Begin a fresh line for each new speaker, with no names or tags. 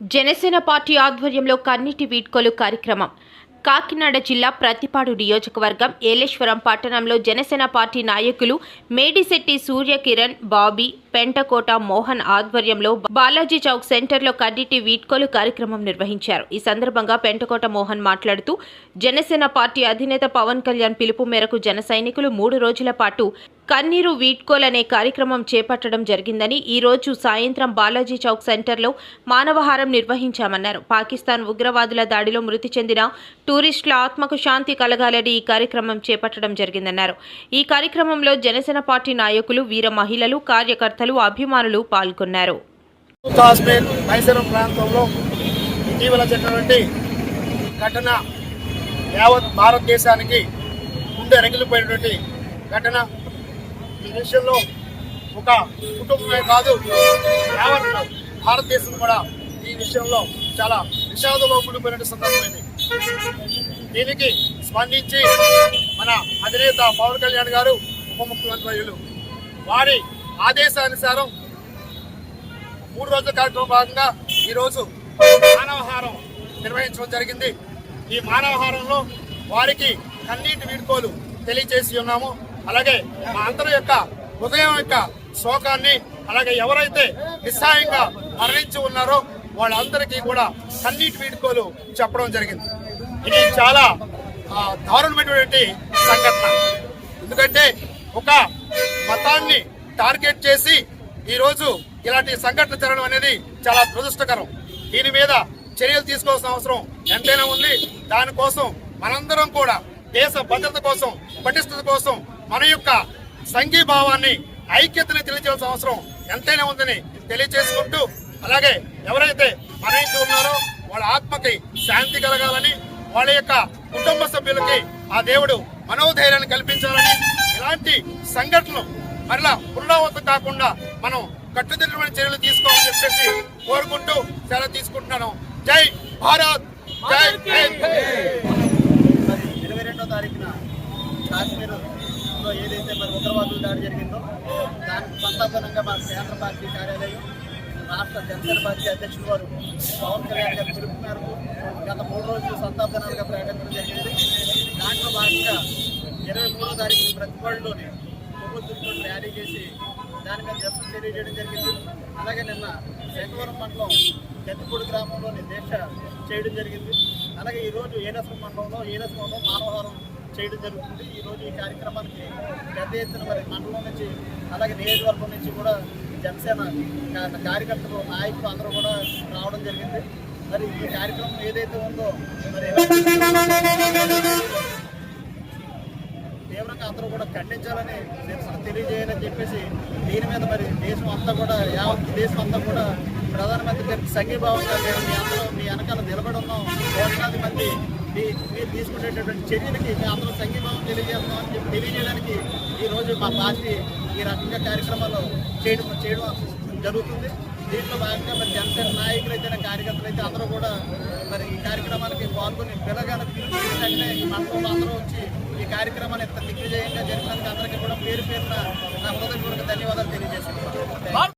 Janasena party ఆధ్వర్యంలో కన్నీటి వీడ్కోలు కార్యక్రమం. కాకినాడ జిల్లా ప్రతిపాడు నియోజకవర్గం ఏలేశ్వరం పట్టణంలో జనసేన పార్టీ నాయకులు మేడిశెట్టి సూర్యకిరణ్ బాబీ పెంటకోట మోహన్ ఆధ్వర్యంలో బాలాజీ చౌక్ సెంటర్లో కన్నీటి వీడ్కోలు కార్యక్రమం నిర్వహించారు. ఈ సందర్భంగా పెంటకోట మోహన్ మాట్లాడుతూ జనసేన పార్టీ అధినేత పవన్ కళ్యాణ్ పిలుపు మేరకు జన సైనికులు మూడు రోజుల పాటు కన్నీరు వీడ్కోల్ అనే కార్యక్రమం చేపట్టడం జరిగిందని ఈరోజు సాయంత్రం బాలాజీ చౌక్ సెంటర్లో మానవహారం నిర్వహించామన్నారు. పాకిస్తాన్ ఉగ్రవాదుల దాడిలో మృతి చెందిన టూరిస్టుల ఆత్మకు శాంతి కలగాలని ఈ కార్యక్రమం చేపట్టడం జరిగిందన్నారు. ఈ కార్యక్రమంలో జనసేన పార్టీ నాయకులు వీర మహిళలు కార్యకర్తలు అభిమానులు పాల్గొన్నారు.
కాశ్మీర్ ప్రాంతంలో ఇటీవల జరిగినటువంటి ఘటన యావత్ భారతదేశానికి గుండె రగిలిపోయినటువంటి ఘటన ఈ విషయంలో ఒక కుటుంబమే కాదు యావత్ భారతదేశం కూడా ఈ విషయంలో చాలా విషాదంలో కూడిపోయిన సందర్భం దీనికి స్పందించి మన అధినేత పవన్ కళ్యాణ్ గారు ఉప ముఖ్యమంత్రి వారి ఆదేశానుసారం మూడు రోజుల కార్యక్రమం భాగంగా ఈరోజు మానవహారం నిర్వహించడం జరిగింది. ఈ మానవహారంలో వారికి కన్నీటి వీడ్కోలు తెలియజేసి ఉన్నాము. అలాగే మా అందరి యొక్క హృదయం యొక్క శోకాన్ని అలాగే ఎవరైతే నిస్సాయంగా మరణించి ఉన్నారో వాళ్ళందరికీ కూడా కన్నీటి వీడుకోలు చెప్పడం జరిగింది. ఇది చాలా దారుణమైనటువంటి సంఘటన. ఎందుకంటే ఒక మతాన్ని టార్గెట్ చేసి ఈరోజు ఇలాంటి సంఘటన జరగడం అనేది చాలా దురదృష్టకరం. దీని మీద చర్యలు తీసుకోవాల్సిన అవసరం ఎంతైనా ఉంది. దానికోసం మనందరం కూడా దేశ భద్రత కోసం పటిష్టత కోసం మన యొక్క సంఘీభావాన్ని ఐక్యతని తెలియజేయాల్సిన అవసరం ఎంతైనా ఉందని తెలియజేసుకుంటూ అలాగే ఎవరైతే మరణించి ఉన్నారో వాళ్ళ ఆత్మకి శాంతి కలగాలని వాళ్ళ యొక్క కుటుంబ సభ్యులకి ఆ దేవుడు మనోధైర్యాన్ని కల్పించాలని ఇలాంటి సంఘటనలు మరలా పునరావృతం కాకుండా మనం కట్టుదిట్టమైన చర్యలు తీసుకోవాలని చెప్పేసి కోరుకుంటూ సెలవు తీసుకుంటున్నాను. జై భారత్! జై హింద్!
ఇరవై రెండో తారీఖున కాశ్మీర్లో ఏదైతే మరి ఉగ్రవాదులు దాడి జరిగిందో దానికి సంతాపనంగా మా కేంద్ర పార్టీ కార్యాలయం రాష్ట్ర జనసేన పార్టీ అధ్యక్షుడు వారు పవన్ కళ్యాణ్ గారు పిలుపు మేరకు గత మూడు రోజులు సంతాపనాలుగా ప్రకటించడం జరిగింది. దాంట్లో భాగంగా ఇరవై మూడో తారీఖు ప్రతిపాడులోని ప్రభుత్వంతో ర్యాలీ చేసి దాని మీద నిరసన తెలియజేయడం జరిగింది. అలాగే నిన్న శంకవరం మండలం గతిపూడి గ్రామంలోని దీక్ష చేయడం జరిగింది. అలాగే ఈరోజు ఏనస్వం మండలంలో ఏనస్వంలో మానవహారం చేయడం జరుగుతుంది. ఈరోజు ఈ కార్యక్రమానికి పెద్ద ఎత్తున మరి మండలం నుంచి అలాగే నియోజకవర్గం నుంచి కూడా జనసేన కార్యకర్తలు నాయకులు అందరూ కూడా రావడం జరిగింది. మరి ఈ కార్యక్రమం ఏదైతే ఉందో మరి తీవ్రంగా అందరూ కూడా ఖండించాలని నిరసన తెలియజేయాలని చెప్పేసి దీని మీద మరి దేశం అంతా కూడా యావత్ దేశం అంతా కూడా ప్రధానమంత్రి గారికి సంఘీభావంగా మీ అందరూ మీ వెనకాల నిలబడి ఉన్నాం. కోట్లాది మంది మీరు తీసుకునేటటువంటి చర్యలకి మేము అందరూ సంఘీభావం తెలియజేస్తున్నాం అని చెప్పి తెలియజేయడానికి ఈరోజు మా పార్టీ ఈ రకంగా కార్యక్రమాలు చేయడం చేయడం జరుగుతుంది. దీంట్లో భాగంగా మరి జనసేన నాయకులు అయితే కార్యకర్తలు అయితే అందరూ కూడా మరి ఈ కార్యక్రమానికి పాల్గొని పిల్లగానే పిలిచి వెంటనే అందరూ వచ్చి ఈ కార్యక్రమాన్ని ఎంత దిగ్విజయంగా జరిపినందుకు అందరికీ కూడా పేరు పేరున నా హృదయపూర్వక ధన్యవాదాలు తెలియజేస్తున్నాను.